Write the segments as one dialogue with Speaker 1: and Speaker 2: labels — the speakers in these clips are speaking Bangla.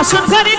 Speaker 1: I'm somebody.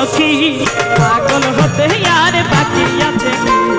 Speaker 1: সখী পাগল হতে আর বাকি আছে।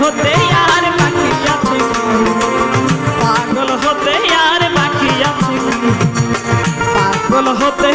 Speaker 1: হতে আর বাকি আছে পাগল হতে আর বাকি আছে পাগল হতে